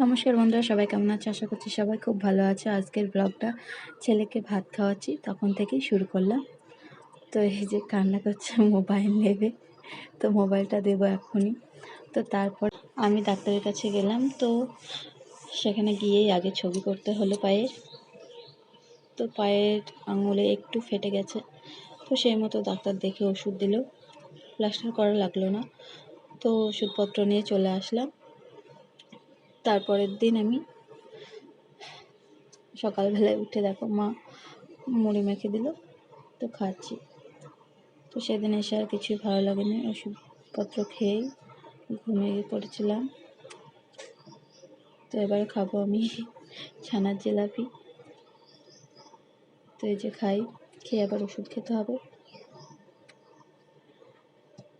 নমস্কার বন্ধুরা, সবাই কেমন আছে? আশা করছি সবাই খুব ভালো আছে। আজকের ব্লগটা ছেলেকে ভাত খাওয়াচ্ছি, তখন থেকেই শুরু করলাম। তো এই যে কান্না করছে মোবাইল নেবে, তো মোবাইলটা দেবো এখনই তো তারপর আমি ডাক্তারের কাছে গেলাম, তো সেখানে গিয়েই আগে ছবি করতে হলো পায়ের। তো পায়ের আঙুলে একটু ফেটে গেছে, তো সেই মতো ডাক্তার দেখে ওষুধ দিল। প্লাস্টার করা লাগল না, তো ওষুধপত্র নিয়ে চলে আসলাম। তারপরের দিন আমি সকালবেলায় উঠে দেখো মা মুড়ি মেখে দিল, তো খাচ্ছি। তো সেদিন এসে আর কিছুই ভালো লাগেনি, ওষুধপত্র খেয়েই ঘুমিয়ে পড়েছিলাম। তো এবার খাব আমি ছানার জিলাপি। তো এই যে খাই, খেয়ে আবার ওষুধ খেতে হবে।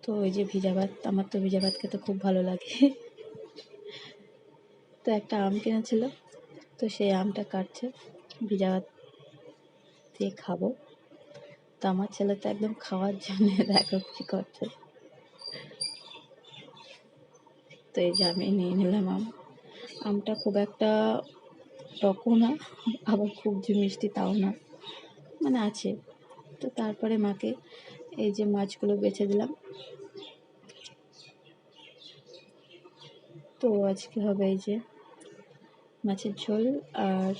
তো ওই যে ভিজা ভাত, আমার তো ভিজা ভাত খেতে খুব ভালো লাগে। তো একটা আম কিনেছিল। তো সেই আমটা কাটছে, ভিজা দিয়ে খাব। তো আমার ছেলে তো একদম খাওয়ার জন্য দেখো করছে। তো এই যে আমি নিয়ে নিলাম আম। আমটা খুব একটা টকও না, আবার খুব যে মিষ্টি তাও না। মানে আছে। তো তারপরে মাকে এই যে মাছগুলো বেছে দিলাম। তো আজকে হবে এই যে মাছের ঝোল আর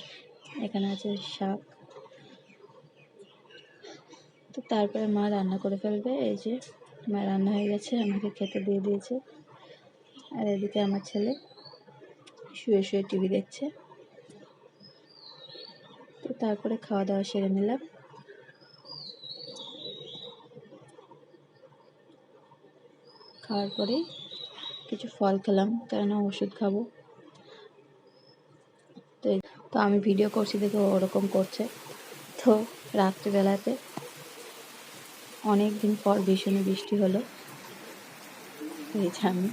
এখানে আছে শাক। তো তারপরে মা রান্না করে ফেলবে, এই যে মা রান্না হয়ে গেছে, আমাকে খেতে দিয়ে দিয়েছে। আর এদিকে আমার ছেলে শুয়ে শুয়ে টিভি দেখছে। তো তারপরে খাওয়া দাওয়া সেরে নিলাম। খাওয়ার পরেই কিছু ফল খেলাম, কেননা ওষুধ খাব। তো তো আমি ভিডিও করছি দেখে ওরকম করছে। তো রাত্রিবেলাতে অনেক দিন পর ভীষণ বৃষ্টি হলো। এই যে আমি